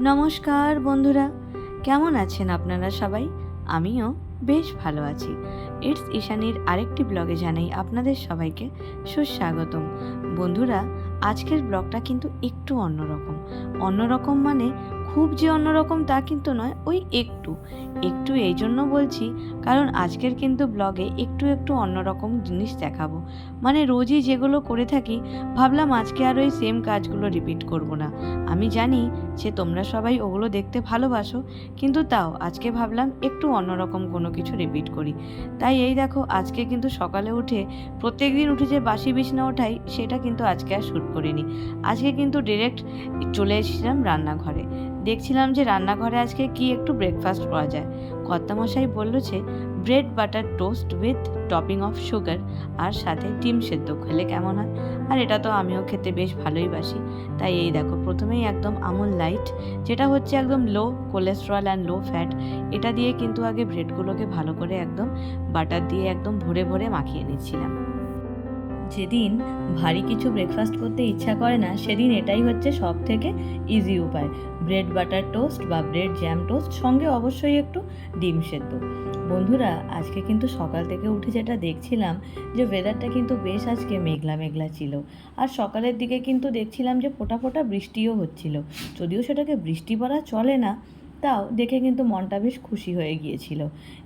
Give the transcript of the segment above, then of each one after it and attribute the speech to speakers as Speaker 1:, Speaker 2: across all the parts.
Speaker 1: নমস্কার বন্ধুরা, কেমন আছেন আপনারা সবাই? আমিও বেশ ভালো আছি। ইটস ঈশানির আরেকটি ব্লগে জানাই আপনাদের সবাইকে সুস্বাগতম। বন্ধুরা, আজকের ব্লগটা কিন্তু একটু অন্যরকম। অন্যরকম মানে খুব যে অন্যরকম তা কিন্তু নয়, ওই একটু। একটু এই জন্য বলছি, কারণ আজকের কিন্তু ব্লগে একটু একটু অন্যরকম জিনিস দেখাবো। মানে রোজই যেগুলো করে থাকি, ভাবলাম আজকে আর ওই সেম কাজগুলো রিপিট করব না। আমি জানি যে তোমরা সবাই ওগুলো দেখতে ভালোবাসো, কিন্তু তাও আজকে ভাবলাম একটু অন্যরকম কোনো কিছু রিপিট করি। তাই এই দেখো, আজকে কিন্তু সকালে উঠে প্রত্যেক দিন উঠে যে বাসি বিছনা ওঠাই, সেটা কিন্তু আজকে আর শ্যুট করিনি। আজকে কিন্তু ডিরেক্ট চলে এসেছিলাম রান্নাঘরে। দেখছিলাম যে রান্নাঘরে আজকে কি একটু ব্রেকফাস্ট করা যায়। কর্তামশাই বলল যে bread butter toast with topping of sugar আর সাথে ডিম সেদ্ধ খেলে কেমন হয়? আর এটা তো আমিও খেতে বেশ ভালোই বাসি। তাই এই দেখো, প্রথমেই একদম আমুল লাইট যেটা হচ্ছে একদম low cholesterol and low fat এটা দিয়ে কিন্তু আগে ব্রেডগুলোকে ভালো করে একদম বাটার দিয়ে একদম ভরে ভরে মাখিয়ে নিচ্ছিলাম। যেদিন ভারী কিছু ব্রেকফাস্ট করতে ইচ্ছা করে না, সেদিন এটাই হচ্ছে সব থেকে ইজি উপায়। ব্রেড বাটার টোস্ট বা ব্রেড জ্যাম টোস্ট সঙ্গে অবশ্যই একটু ডিম সেদ্ধ। বন্ধুরা, আজকে কিন্তু সকাল থেকে উঠে যেটা দেখছিলাম যে ওয়েদারটা কিন্তু বেশ আজকে মেঘলা মেঘলা ছিল। আর সকালের দিকে কিন্তু দেখছিলাম যে ফোটা ফোটা বৃষ্টিও হচ্ছিল। যদিও সেটাকে বৃষ্টি পড়া চলে না তাও দেখে কিন্তু মনটা বেশ খুশি হয়ে গিয়েছিল।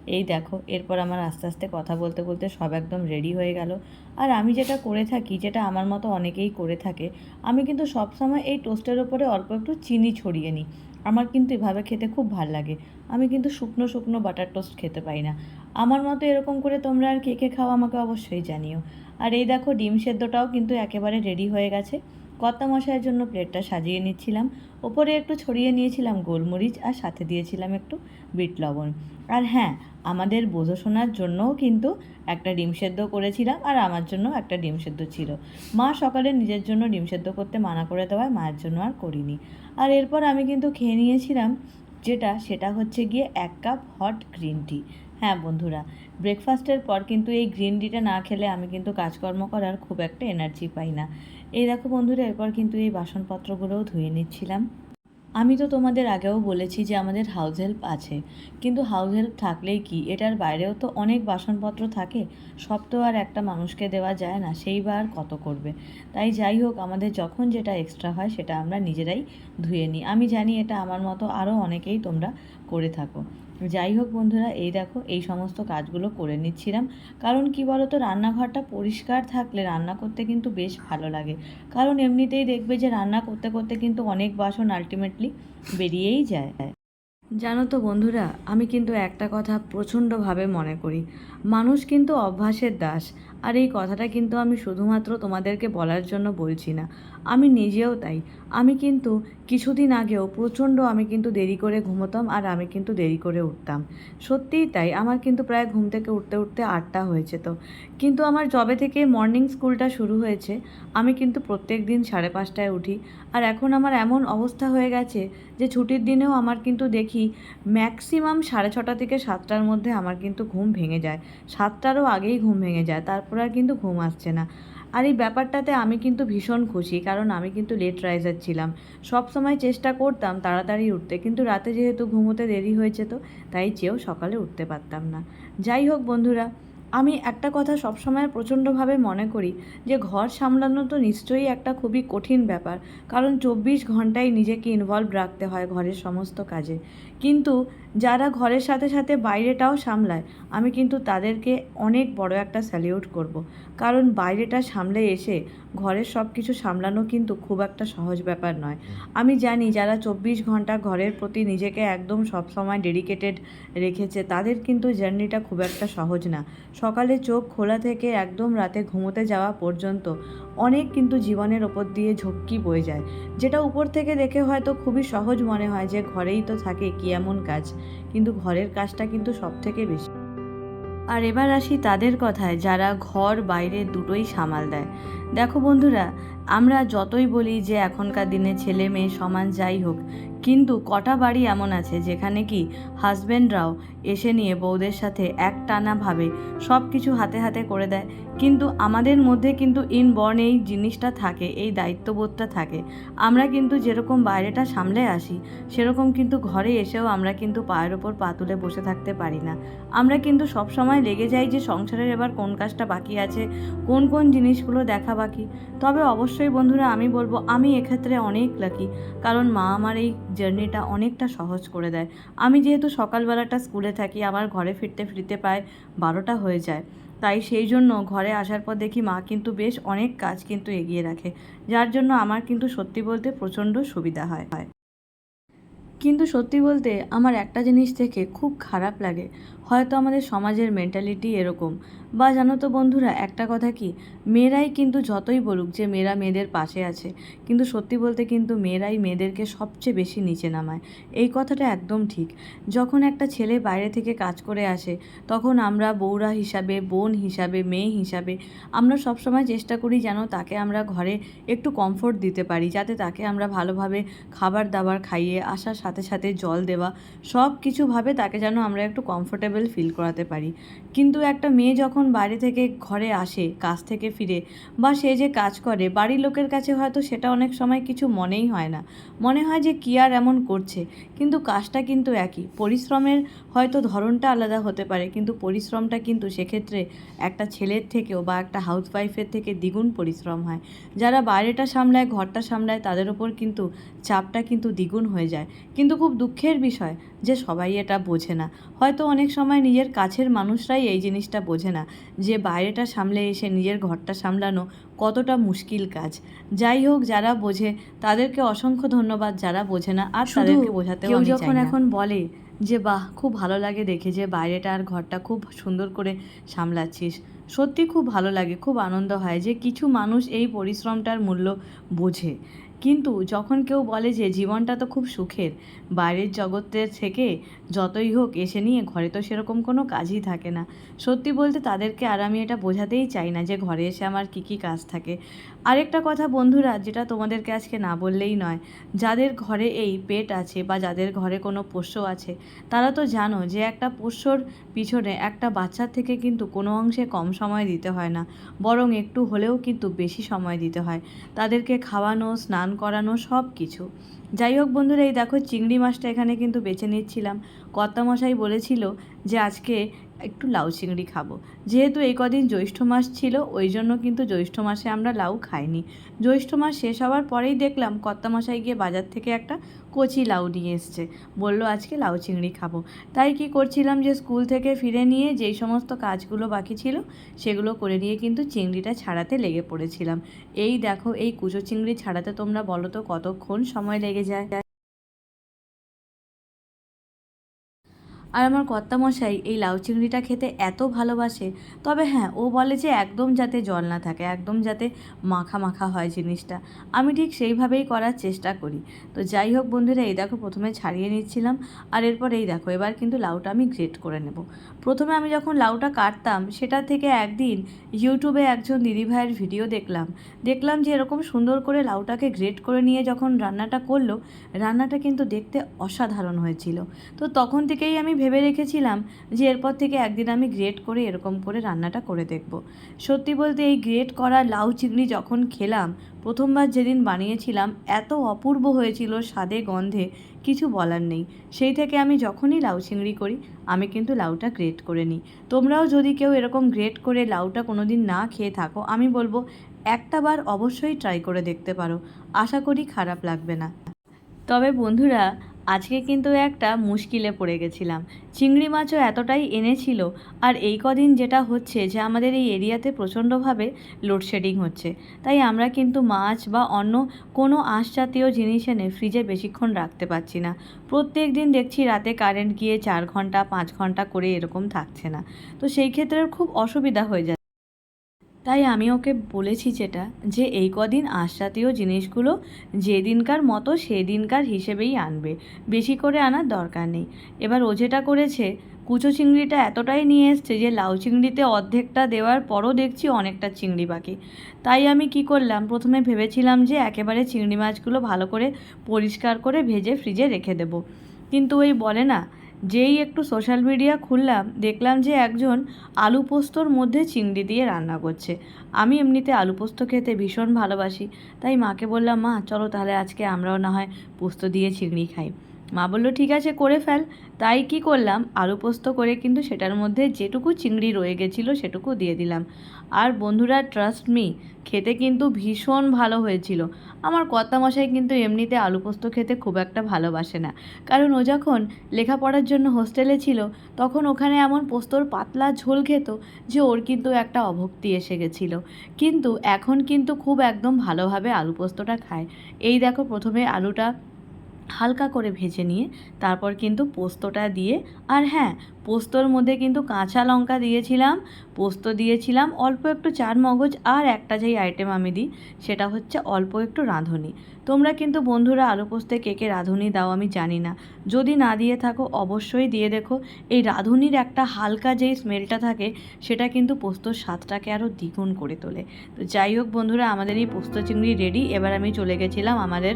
Speaker 1: এই দেখো, এরপর আমার আস্তে আস্তে কথা বলতে বলতে সব একদম রেডি হয়ে গেল। আর আমি যেটা করে থাকি, যেটা আমার মতো অনেকেই করে থাকে, আমি কিন্তু সবসময় এই টোস্টের ওপরে অল্প একটু চিনি ছড়িয়ে নিই। আমার কিন্তু এভাবে খেতে খুব ভালো লাগে। আমি কিন্তু শুকনো শুকনো বাটার টোস্ট খেতে পাই না। আমার মতো এরকম করে তোমরা আর কে কে খাও আমাকে অবশ্যই জানিও। আর এই দেখো, ডিম সেদ্ধটাও কিন্তু একেবারে রেডি হয়ে গেছে। কর্তা মশাইয়ের জন্য প্লেটটা সাজিয়ে নিচ্ছিলাম। ওপরে একটু ছড়িয়ে নিয়েছিলাম গোলমরিচ আর সাথে দিয়েছিলাম একটু বিট লবণ। আর হ্যাঁ আমাদের বোঝোশোনার জন্যও কিন্তু একটা ডিম সেদ্ধ করেছিলাম আর আমার জন্য একটা ডিম সেদ্ধ ছিল। মা সকালে নিজের জন্য ডিম সেদ্ধ করতে মানা করে দেওয়ায় মায়ের জন্য আর করিনি। আর এরপর আমি কিন্তু খেয়ে নিয়েছিলাম যেটা, সেটা হচ্ছে গিয়ে এক কাপ হট গ্রিন টি। হ্যাঁ বন্ধুরা, ব্রেকফাস্টের পর কিন্তু এই গ্রিন টিটা না খেলে আমি কিন্তু কাজকর্ম করার খুব একটা এনার্জি পাই না। এই দেখো বন্ধুরা, এরপর কিন্তু এই বাসনপত্রগুলোও ধুয়ে নিচ্ছিলাম। আমি তো তোমাদের আগেও বলেছি যে আমাদের হাউস হেল্প আছে, কিন্তু হাউস হেল্প থাকলেই কি? এটার বাইরেও তো অনেক বাসনপত্র থাকে, সব তো আর একটা মানুষকে দেওয়া যায় না সেইবার কত করবে? তাই যাই হোক, আমাদের যখন যেটা এক্সট্রা হয় সেটা আমরা নিজেরাই ধুয়ে নিই। আমি জানি এটা আমার মতো আরও অনেকেই তোমরা করে থাকো। যাই হোক বন্ধুরা, এই দেখো, এই সমস্ত কাজগুলো করে নিচ্ছিলাম। কারণ কি বলো তো রান্নাঘরটা পরিষ্কার থাকলে রান্না করতে কিন্তু বেশ ভালো লাগে। কারণ এমনিতেই দেখবে যে রান্না করতে করতে কিন্তু অনেক বাসন আলটিমেটলি বেরিয়েই যায়। জানো তো বন্ধুরা, আমি কিন্তু একটা কথা প্রচণ্ডভাবে মনে করি। মানুষ কিন্তু অভ্যাসের দাস। আর এই কথাটা কিন্তু আমি শুধুমাত্র তোমাদেরকে বলার জন্য বলছি না। আমি নিজেও তাই। আমি কিন্তু কিছুদিন আগেও প্রচণ্ড আমি কিন্তু দেরি করে ঘুমোতাম আর আমি কিন্তু দেরি করে উঠতাম। সত্যিই তাই। আমার কিন্তু প্রায় ঘুম থেকে উঠতে উঠতে আটটা হয়েছে তো। কিন্তু আমার জবে থেকে মর্নিং স্কুলটা শুরু হয়েছে, আমি কিন্তু প্রত্যেক দিন সাড়ে পাঁচটায় উঠি। আর এখন আমার এমন অবস্থা হয়ে গেছে যে ছুটির দিনেও আমার কিন্তু দেখি ম্যাক্সিমাম সাড়ে ছটা থেকে সাতটার মধ্যে আমার কিন্তু ঘুম ভেঙে যায়। সাতটারও আগেই ঘুম ভেঙে যায়। তারপর আর কিন্তু ঘুম আসছে না। আর এই ব্যাপারটাতে আমি কিন্তু ভীষণ খুশি, কারণ আমি কিন্তু লেট রাইজার ছিলাম। সব সময় চেষ্টা করতাম তাড়াতাড়ি উঠতে, কিন্তু রাতে যেহেতু ঘুমোতে দেরি হয়েছে তো, তাই চেয়েও সকালে উঠতে পারতাম না। যাই হোক বন্ধুরা আমি একটা কথা সবসময় প্রচণ্ডভাবে মনে করি যে ঘর সামলানো তো নিশ্চয়ই একটা খুবই কঠিন ব্যাপার। কারণ চব্বিশ ঘন্টায় নিজেকে ইনভলভ রাখতে হয় ঘরের সমস্ত কাজে। কিন্তু যারা ঘরের সাথে সাথে বাইরেটাও সামলায়, আমি কিন্তু তাদেরকে অনেক বড় একটা স্যালিউট করব। কারণ বাইরেটা সামলে এসে ঘরের সব কিছু সামলানো কিন্তু খুব একটা সহজ ব্যাপার নয়। আমি জানি যারা চব্বিশ ঘণ্টা ঘরের প্রতি নিজেকে একদম সবসময় ডেডিকেটেড রেখেছে, তাদের কিন্তু জার্নিটা খুব একটা সহজ না। সকালে চোখ খোলা থেকে একদম রাতে ঘুমোতে যাওয়া পর্যন্ত অনেক কিন্তু জীবনের ওপর দিয়ে ঝক্কি বয়ে যায়। যেটা উপর থেকে দেখে হয়তো খুবই সহজ মনে হয় যে ঘরেই তো থাকে কি এমন কাজ, কিন্তু ঘরের কাজটা কিন্তু সব থেকে বেশি। আর এবার আসি তাদের কথায়, যারা ঘর বাইরে দুটোই সামাল দেয়। দেখো বন্ধুরা, আমরা যতই বলি যে এখনকার দিনে ছেলে মেয়ে সমান যাই হোক, কিন্তু কটা বাড়ি এমন আছে যেখানে কি হাজব্যান্ডরাও এসে নিয়ে বউদের সাথে এক টানাভাবে সব কিছু হাতে হাতে করে দেয়? কিন্তু আমাদের মধ্যে কিন্তু ইনবর্ন এই জিনিসটা থাকে, এই দায়িত্ববোধটা থাকে। আমরা কিন্তু যেরকম বাইরেটা সামলে আসি, সেরকম কিন্তু ঘরে এসেও আমরা কিন্তু পায়ের ওপর পা তুলে বসে থাকতে পারি না। আমরা কিন্তু সব সময় লেগে যাই যে সংসারের এবার কোন কাজটা বাকি আছে, কোন কোন জিনিসগুলো দেখা বাকি। তবে অবশ্যই বন্ধুরা আমি বলব, আমি এক্ষেত্রে অনেক লাকি কারণ মা আমার এই জার্নিটা অনেকটা সহজ করে দেয়। আমি যেহেতু সকালবেলাটা স্কুলে থাকি আমার ঘরে ফিরতে ফিরতে প্রায় বারোটা হয়ে যায়। তাই সেই জন্য ঘরে আসার পর দেখি মা কিন্তু বেশ অনেক কাজ কিন্তু এগিয়ে রাখে, যার জন্য আমার কিন্তু সত্যি বলতে প্রচণ্ড সুবিধা হয় হয়। কিন্তু সত্যি বলতে আমার একটা জিনিস থেকে খুব খারাপ লাগে। হয়তো আমাদের সমাজের মেন্টালিটি এরকম। বা জানো তো বন্ধুরা, একটা কথা কি? মেয়েরাই কিন্তু যতই বলুক যে মেয়েরা মেয়েদের পাশে আছে, কিন্তু সত্যি বলতে কিন্তু মেয়েরাই মেয়েদেরকে সবচেয়ে বেশি নিচে নামায়। এই কথাটা একদম ঠিক। যখন একটা ছেলে বাইরে থেকে কাজ করে আসে, তখন আমরা বউরা হিসাবে, বোন হিসাবে, মেয়ে হিসাবে, আমরা সবসময় চেষ্টা করি যেন তাকে আমরা ঘরে একটু কমফোর্ট দিতে পারি, যাতে তাকে আমরা ভালোভাবে খাবার দাবার খাইয়ে, আসার সাথে সাথে সাথে জল দেওয়া, সব কিছুভাবে তাকে যেন আমরা একটু কমফোর্টেবল ফিল করাতে পারি। কিন্তু একটা মেয়ে যখন বাইরে থেকে ঘরে আসে, কাজ থেকে ফিরে বা সে যে কাজ করে, বাড়ির লোকের কাছে হয়তো সেটা অনেক সময় কিছু মনেই হয় না। মনে হয় যে কী আর এমন করছে। কিন্তু কাজটা কিন্তু একই। পরিশ্রমের হয়তো ধরনটা আলাদা হতে পারে, কিন্তু পরিশ্রমটা কিন্তু সেক্ষেত্রে একটা ছেলের থেকেও বা একটা হাউসওয়াইফের থেকে দ্বিগুণ পরিশ্রম হয়। যারা বাইরেটা সামলায়, ঘরটা সামলায়, তাদের ওপর কিন্তু চাপটা কিন্তু দ্বিগুণ হয়ে যায়। কিন্তু খুব দুঃখের বিষয় যে সবাই এটা বোঝে না। হয়তো অনেক সময় নিজের কাছের মানুষরাই এই জিনিসটা বোঝে না যে বাইরেটা সামলে এসে নিজের ঘরটা সামলানো কতটা মুশকিল কাজ। যাই হোক যারা বোঝে তাদেরকে অসংখ্য ধন্যবাদ যারা বোঝে না আর তাদেরকে বোঝাতে
Speaker 2: কেউ যখন
Speaker 1: এখন বলে যে বাহ খুব ভালো লাগে দেখে যে বাইরেটা আর ঘরটা খুব সুন্দর করে সামলাচ্ছিস। সত্যি খুব ভালো লাগে খুব আনন্দ হয় যে কিছু মানুষ এই পরিশ্রমটার মূল্য বোঝে। কিন্তু যখন কেউ বলে যে জীবনটা তো খুব সুখের, বাইরের জগতের থেকে যতই হোক এসে নিয়ে ঘরে তো সেরকম কোনো কাজই থাকে না। সত্যি বলতে তাদেরকে আর আমি এটা বোঝাতেই চাই না যে ঘরে এসে আমার কী কী কাজ থাকে। আরেকটা কথা বন্ধুরা, যেটা তোমাদেরকে আজকে না বললেই নয়, যাদের ঘরে এই পেট আছে বা যাদের ঘরে কোনো পোষ্য আছে, তারা তো জানো যে একটা পোষ্যর পিছনে একটা বাচ্চার থেকে কিন্তু কোনো অংশে কম সময় দিতে হয় না, বরং একটু হলেও কিন্তু বেশি সময় দিতে হয়, তাদেরকে খাওয়ানো, স্নান করানো সব কিছু। যাই হোক বন্ধুরা, এই দেখো চিংড়ি মাছটা এখানে কিন্তু বেছে নিচ্ছিলাম। কর্তামশাই বলেছিল যে আজকে একটু লাউ চিংড়ি খাব। যেহেতু এই কদিন জ্যৈষ্ঠ মাস ছিল, ওই জন্য কিন্তু জ্যৈষ্ঠ মাসে আমরা লাউ খাইনি। জ্যৈষ্ঠ মাস শেষ হওয়ার পরেই দেখলাম কর্তামশাই গিয়ে বাজার থেকে একটা কচি লাউ নিয়ে এসছে। বলল, আজকে লাউ চিংড়ি খাব। তাই কি করছিলাম যে স্কুল থেকে ফিরে নিয়ে যেই সমস্ত কাজগুলো বাকি ছিল, সেগুলো করে নিয়ে কিন্তু চিংড়িটা ছাড়াতে লেগে পড়েছিলাম। এই দেখো, এই কুচো চিংড়ি ছাড়াতে তোমরা বলো তো কতক্ষণ সময় লেগে যায়? আর আমার কর্তামশাই এই লাউ চিংড়িটা খেতে এত ভালোবাসে, তবে হ্যাঁ ও বলে যে একদম যাতে জল না থাকে, একদম যাতে মাখা মাখা হয় জিনিসটা। আমি ঠিক সেইভাবেই করার চেষ্টা করি। তো যাই হোক বন্ধুরা, এই দেখো প্রথমে ছাড়িয়ে নিচ্ছিলাম, আর এরপর এই দেখো, এবার কিন্তু লাউটা আমি গ্রেট করে নেব। প্রথমে আমি যখন লাউটা কাটতাম, সেটা থেকে একদিন ইউটিউবে একজন দিদিভাইয়ের ভিডিও দেখলাম। দেখলাম যে এরকম সুন্দর করে লাউটাকে গ্রেট করে নিয়ে যখন রান্নাটা করল, রান্নাটা কিন্তু দেখতে অসাধারণ হয়েছিল। তো তখন থেকেই আমি ভেবে রেখেছিলাম যে এরপর থেকে একদিন আমি গ্রেট করে এরকম করে রান্নাটা করে দেখব। সত্যি বলতে এই গ্রেট করা লাউ চিংড়ি যখন খেলাম, প্রথমবার যেদিন বানিয়েছিলাম, এত অপূর্ব হয়েছিল স্বাদে, গন্ধে, কিছু বলার নেই। সেই থেকে আমি যখনই লাউ চিংড়ি করি, আমি কিন্তু লাউটা গ্রেট করে নিই। তোমরাও যদি কেউ এরকম গ্রেট করে লাউটা কোনো দিন না খেয়ে থাকো, আমি বলব একটা বার অবশ্যই ট্রাই করে দেখতে পারো। আশা করি খারাপ লাগবে না। তবে বন্ধুরা আজকে কিন্তু একটা মুশকিলে পড়ে গেছিলাম। চিংড়ি মাছও এতটাই এনেছিল আর এই কদিন যেটা হচ্ছে যে আমাদের এই এরিয়াতে প্রচণ্ডভাবে লোডশেডিং হচ্ছে। তাই আমরা কিন্তু মাছ বা অন্য কোনো আঁশ জাতীয় জিনিস এনে ফ্রিজে বেশিক্ষণ রাখতে পারছি না। প্রত্যেক দিন দেখছি রাতে কারেন্ট গিয়ে চার ঘণ্টা, পাঁচ ঘণ্টা করে এরকম থাকছে না। তো সেই ক্ষেত্রে খুব অসুবিধা হয়ে যায় তাই আমি ওকে বলেছি যেটা, যে এই কদিন আঁশজাতীয় জিনিসগুলো যেদিনকার মতো সেদিনকার হিসেবেই আনবে। বেশি করে আনার দরকার নেই। এবার ও যেটা করেছে, কুচো চিংড়িটা এতটাই নিয়ে এসছে যে লাউ চিংড়িতে অর্ধেকটা দেওয়ার পরও দেখছি অনেকটা চিংড়ি বাকি। তাই আমি কি করলাম? প্রথমে ভেবেছিলাম যে একেবারে চিংড়ি মাছগুলো ভালো করে পরিষ্কার করে ভেজে ফ্রিজে রেখে দেব। কিন্তু ওই বলে না যেই একটু সোশ্যাল মিডিয়া খুললাম, দেখলাম যে একজন আলু পোস্তর মধ্যে চিংড়ি দিয়ে রান্না করছে। আমি এমনিতে আলু পোস্ত খেতে ভীষণ ভালোবাসি, তাই মাকে বললাম, মা, চলো তাহলে আজকে আমরাও না হয় পোস্ত দিয়ে চিংড়ি খাই। মা বলল, ঠিক আছে, করে ফেল। তাই কি করলাম? আলু পোস্ত করে কিন্তু সেটার মধ্যে যেটুকু চিংড়ি রয়ে গেছিল সেটুকু দিয়ে দিলাম। আর বন্ধুরা ট্রাস্ট মি খেতে কিন্তু ভীষণ ভালো হয়েছিল। আমার কর্তামশাই কিন্তু এমনিতে আলু পোস্ত খেতে খুব একটা ভালোবাসে না। কারণ ও যখন লেখাপড়ার জন্য হোস্টেলে ছিল, তখন ওখানে এমন পোস্তর পাতলা ঝোল খেত যে ওর কিন্তু একটা অভক্তি এসে গেছিল। কিন্তু এখন কিন্তু খুব একদম ভালোভাবে আলু পোস্তটা খায়। এই দেখো, প্রথমে আলুটা হালকা করে ভেজে নিয়ে তারপর কিন্তু পোস্তটা দিয়ে আর হ্যাঁ পোস্তর মধ্যে কিন্তু কাঁচা লঙ্কা দিয়েছিলাম, পোস্ত দিয়েছিলাম, অল্প একটু চার মগজ আর একটা যেই আইটেম আমি দিই, সেটা হচ্ছে অল্প একটু রাঁধুনি। তোমরা কিন্তু বন্ধুরা আলু পোস্তে কে কে রাঁধুনি দাও আমি জানি না। যদি না দিয়ে থাকো অবশ্যই দিয়ে দেখো। এই রাঁধুনির একটা হালকা যেই স্মেলটা থাকে, সেটা কিন্তু পোস্তর স্বাদটাকে আরও দ্বিগুণ করে তোলে। তো যাই হোক বন্ধুরা, আমাদের এই পোস্ত চিংড়ি রেডি এবার আমি চলে গেছিলাম আমাদের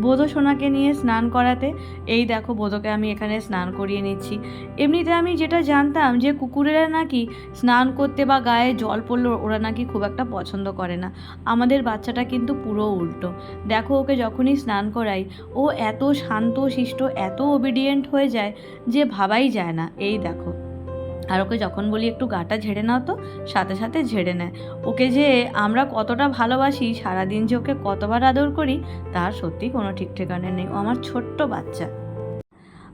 Speaker 1: বোধ সোনাকে নিয়ে স্নান করাতে। এই দেখো বোধকে আমি এখানে স্নান করিয়ে নিচ্ছি। এমনিতে আমি যেটা জানতাম যে কুকুরেরা নাকি স্নান করতে বা গায়ে জল পড়লে ওরা নাকি খুব একটা পছন্দ করে না। আমাদের বাচ্চাটা কিন্তু পুরো উল্টো। দেখো ওকে যখনই স্নান করাই, ও এত শান্ত, শিষ্ট, এত ওবিডিয়েন্ট হয়ে যায় যে ভাবাই যায় না। এই দেখো। আর ওকে যখন বলি, একটু গাটা ঝেড়ে নাও তো, সাথে সাথে ঝেড়ে নেয় ওকে যে আমরা কতটা ভালোবাসি, সারাদিন যে ওকে কতবার আদর করি, তার সত্যি কোনো ঠিক ঠিকানা নেই। ও আমার ছোট্ট বাচ্চা।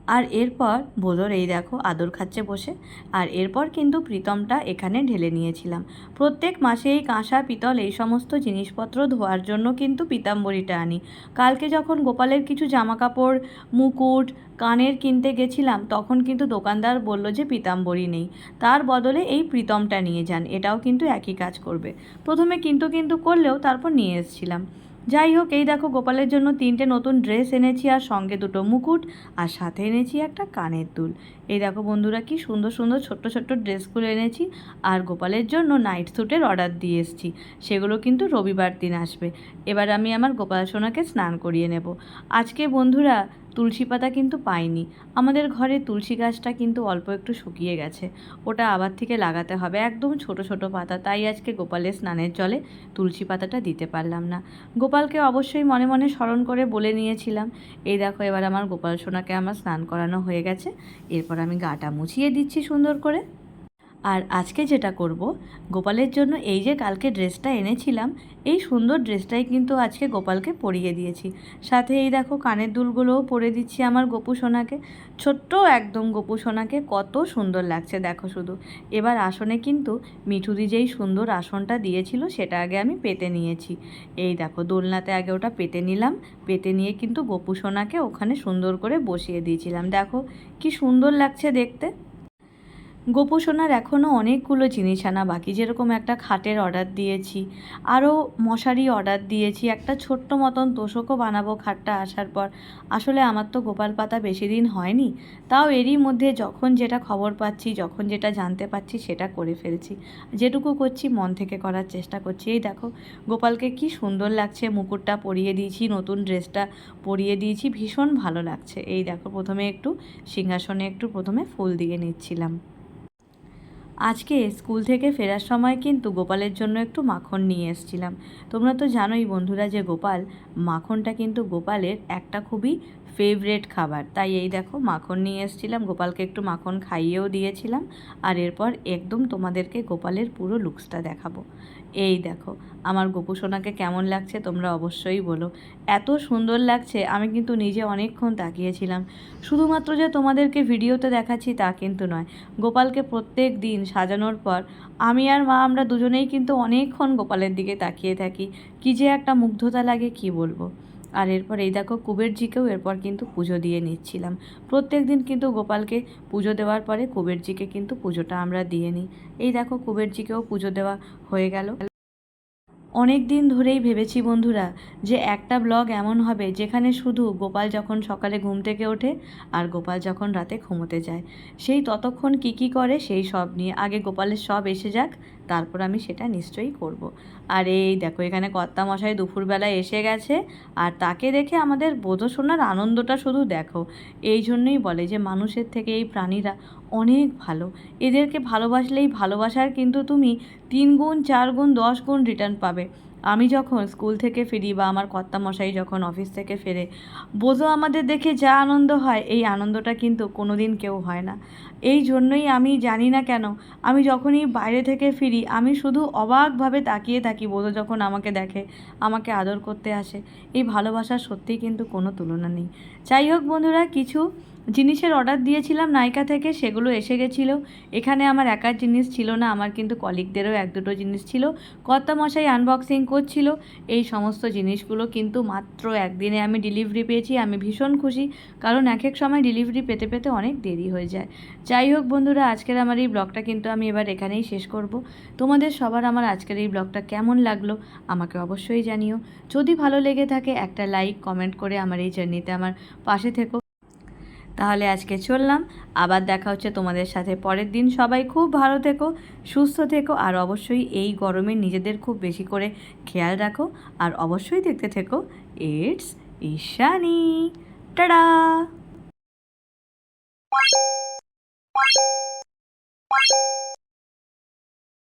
Speaker 1: আর এরপর বোদর এই দেখো আদর খাচ্ছে বসে। আর এরপর কিন্তু প্রীতমটা এখানে ঢেলে নিয়েছিলাম। প্রত্যেক মাসে এই কাঁসা, পিতল এই সমস্ত জিনিসপত্র ধোয়ার জন্য কিন্তু পিতাম্বরীটা আনি। কালকে যখন গোপালের কিছু জামা কাপড় মুকুট, কানের কিনতে গেছিলাম, তখন কিন্তু দোকানদার বলল যে পিতাম্বরী নেই। তার বদলে এই প্রীতমটা নিয়ে যান, এটাও কিন্তু একই কাজ করবে। প্রথমে কিন্তু কিন্তু করলেও তারপর নিয়ে এসেছিলাম। যাই হোক, এই দেখো গোপালের জন্য তিনটে নতুন ড্রেস এনেছি আর সঙ্গে দুটো মুকুট আর সাথে এনেছি একটা কানের দুল। এই দেখো বন্ধুরা কি সুন্দর সুন্দর ছোট্ট ছোট্ট ড্রেসগুলো এনেছি আর গোপালের জন্য নাইট স্যুটের অর্ডার দিয়ে এসেছি। সেগুলো কিন্তু রবিবার দিন আসবে। এবার আমি আমার গোপাল সোনাকে স্নান করিয়ে নেব। আজকে বন্ধুরা তুলসী পাতা কিন্তু পাইনি। আমাদের ঘরে তুলসী গাছটা কিন্তু অল্প একটু শুকিয়ে গেছে। ওটা আবার থেকে লাগাতে হবে। একদম ছোট ছোট পাতা। তাই আজকে গোপালের স্নানের জলে তুলসী পাতাটা দিতে পারলাম না। গোপালকে অবশ্যই মনে মনে স্মরণ করে বলে নিয়েছিলাম, এই দেখো, এবার আমার গোপাল সোনাকে আমার স্নান করানো হয়ে গেছে। এরপর আমি গাটা মুছিয়ে দিচ্ছি সুন্দর করে। আর আজকে যেটা করব, গোপালের জন্য এই যে কালকে ড্রেসটা এনেছিলাম, এই সুন্দর ড্রেসটাই কিন্তু আজকে গোপালকে পরিয়ে দিয়েছি। সাথে এই দেখো কানের দুলগুলোও পরে দিচ্ছি আমার গোপু সোনাকে। ছোট্ট একদম গোপু সোনাকে কত সুন্দর লাগছে দেখো শুধু। এবার আসনে কিন্তু মিঠুদি যেই সুন্দর আসনটা দিয়েছিল সেটা আগে আমি পেতে নিয়েছি। এই দেখো দোলনাতে আগে ওটা পেতে নিলাম, পেতে নিয়ে কিন্তু গোপু সোনাকে ওখানে সুন্দর করে বসিয়ে দিয়েছিলাম। দেখো কি সুন্দর লাগছে দেখতে। গোপোষণার এখনও অনেকগুলো জিনিস আনা বাকি, যেরকম একটা খাটের অর্ডার দিয়েছি, আরও মশারি অর্ডার দিয়েছি, একটা ছোট্ট মতন তোষকও বানাবো খাটটা আসার পর। আসলে আমার তো গোপাল পাতা বেশি দিন হয়নি, তাও এরই মধ্যে যখন যেটা খবর পাচ্ছি, যখন যেটা জানতে পারছি সেটা করে ফেলছি। যেটুকু করছি, মন থেকে করার চেষ্টা করছি। এই দেখো, গোপালকে কি সুন্দর লাগছে, মুকুটটা পরিয়ে দিয়েছি, নতুন ড্রেসটা পরিয়ে দিয়েছি, ভীষণ ভালো লাগছে। এই দেখো, প্রথমে একটু সিংহাসনে একটু প্রথমে ফুল দিয়ে নিচ্ছিলাম। আজকে স্কুল থেকে ফেরার সময় কিন্তু গোপালের জন্য একটু মাখন নিয়ে এসেছিলাম। তোমরা তো জানোই বন্ধুরা যে গোপাল, মাখনটা কিন্তু গোপালের একটা খুবই ফেভারেট খাবার। তাই এই দেখো মাখন নিয়ে এসেছিলাম, গোপালকে একটু মাখন খাইয়েও দিয়েছিলাম। আর এরপর একদম তোমাদেরকে গোপালের পুরো লুকসটা দেখাবো। এই দেখো, আমার গোপুসোনাকে কেমন লাগছে তোমরা অবশ্যই বলো। এত সুন্দর লাগছে, আমি কিন্তু নিজে অনেকক্ষণ তাকিয়েছিলাম। শুধুমাত্র যে তোমাদেরকে ভিডিওতে দেখাচ্ছি তা কিন্তু নয়, গোপালকে প্রত্যেক দিন সাজানোর পর আমি আর মা আমরা দুজনেই কিন্তু অনেকক্ষণ গোপালের দিকে তাকিয়ে থাকি। কী যে একটা মুগ্ধতা লাগে, কি বলব? আর এরপর এই দেখো কুবেরজিকেও এরপর কিন্তু পুজো দিয়ে নিচ্ছিলাম। প্রত্যেক দিন কিন্তু গোপালকে পুজো দেওয়ার পরে কুবেরজিকে কিন্তু পুজোটা আমরা দিয়ে নিই। এই দেখো কুবেরজিকেও পুজো দেওয়া হয়ে গেল। অনেক দিন ধরেই ভেবেছি বন্ধুরা যে একটা ব্লগ এমন হবে যেখানে শুধু গোপাল যখন সকালে ঘুম থেকে ওঠে আর গোপাল যখন রাতে ঘুমোতে যায়। সেই ততক্ষণ কি কি করে সেই সব নিয়ে। আগে গোপালের সব এসে যাক, তারপর আমি সেটা নিশ্চয়ই করব। আর এই দেখো, এখানে কর্তামশাই দুপুরবেলায় এসে গেছে আর তাকে দেখে আমাদের বোধ শোনার আনন্দটা শুধু দেখো। এই জন্যই বলে যে মানুষের থেকে এই প্রাণীরা অনেক ভালো। এদেরকে ভালোবাসলেই ভালোবাসার কিন্তু তুমি তিন গুণ, চার গুণ, দশ গুণ রিটার্ন পাবে। আমি যখন স্কুল থেকে ফিরি বা আমার কর্তামশাই যখন অফিস থেকে ফেরে, বোঝো আমাদের দেখে যা আনন্দ হয়, এই আনন্দটা কিন্তু কোনো দিন কেউ হয় না। এই জন্যই আমি জানি না কেন, আমি যখনই বাইরে থেকে ফিরি, আমি শুধু অবাকভাবে তাকিয়ে থাকি বোধ যখন আমাকে দেখে, আমাকে আদর করতে আসে। এই ভালোবাসার সত্যিই কিন্তু কোনো তুলনা নেই। যাই হোক বন্ধুরা, কিছু জিনিসের অর্ডার দিয়েছিলাম নাইকা থেকে, সেগুলো এসে গেছিল। এখানে আমার একার জিনিস ছিল না, আমার কিন্তু কলিগদেরও এক দুটো জিনিস ছিল। কর্তামশাই আনবক্সিং করছিল। এই সমস্ত জিনিসগুলো কিন্তু মাত্র একদিনে আমি ডেলিভারি পেয়েছি, আমি ভীষণ খুশি। কারণ এক এক সময় ডেলিভারি পেতে পেতে অনেক দেরি হয়ে যায়। যাই হোক বন্ধুরা, আজকের আমার এই ব্লগটা কিন্তু আমি এবার এখানেই শেষ করব। তোমাদের সবার আমার আজকের এই ব্লগটা কেমন লাগল আমাকে অবশ্যই জানিও। যদি ভালো লেগে থাকে একটা লাইক, কমেন্ট করে আমার এই জার্নিতে আমার পাশে থেকো। তাহলে আজকে চললাম, আবার দেখা হচ্ছে তোমাদের সাথে পরের দিন। সবাই খুব ভালো থেকো, সুস্থ থেকো, আর অবশ্যই এই গরমে নিজেদের খুব বেশি করে খেয়াল রাখো। আর অবশ্যই দেখতে থেকো। ইটস ঈশানি। টাটা! you